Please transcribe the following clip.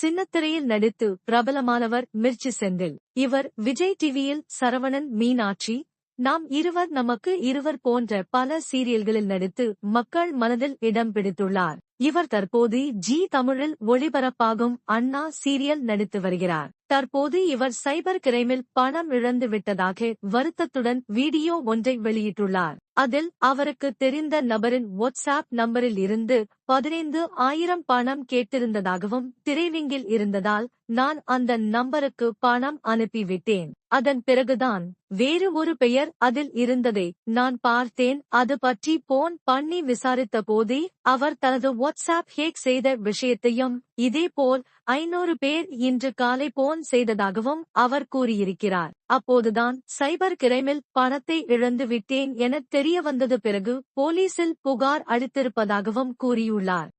சின்னத்திரையில் நடித்து பிரபலமானவர் மிர்ச்சி செந்தில். இவர் விஜய் டிவியில் சரவணன் மீனாட்சி நாம் இருவர் நமக்கு இருவர் போன்ற பல சீரியல்களில் நடித்து மக்கள் மனதில் இடம் பிடித்துள்ளார். இவர் தற்போது ஜி தமிழில் ஒளிபரப்பாகும் அண்ணா சீரியல் நடித்து வருகிறார். தற்போது இவர் சைபர் கிரைமில் பணம் இழந்து விட்டதாக வருத்தத்துடன் வீடியோ ஒன்றை வெளியிட்டுள்ளார். அதில் அவருக்கு தெரிந்த நபரின் வாட்ஸ்ஆப் நம்பரில் இருந்து பதினைந்து ஆயிரம் பணம் கேட்டிருந்ததாகவும் திரைவிங்கில் இருந்ததால் நான் அந்த நம்பருக்கு பணம் அனுப்பிவிட்டேன். அதன் பிறகுதான் வேறு ஒரு பெயர் அதில் இருந்ததை நான் பார்த்தேன். அது பற்றி போன் பண்ணி விசாரித்த போதே அவர் தனது வாட்ஸ்ஆப் ஹேக் செய்த விஷயத்தையும் இதேபோல் ஐநூறு பேர் இன்று காலை போன் செய்ததாகவும் அவர் கூறியிருக்கிறார். அப்போதுதான் சைபர் கிரைமில் பணத்தை இழந்து விட்டேன் என தெரிய வந்தது பிறகு போலீசில் புகார் அளித்திருப்பதாகவும் கூறியுள்ளார்.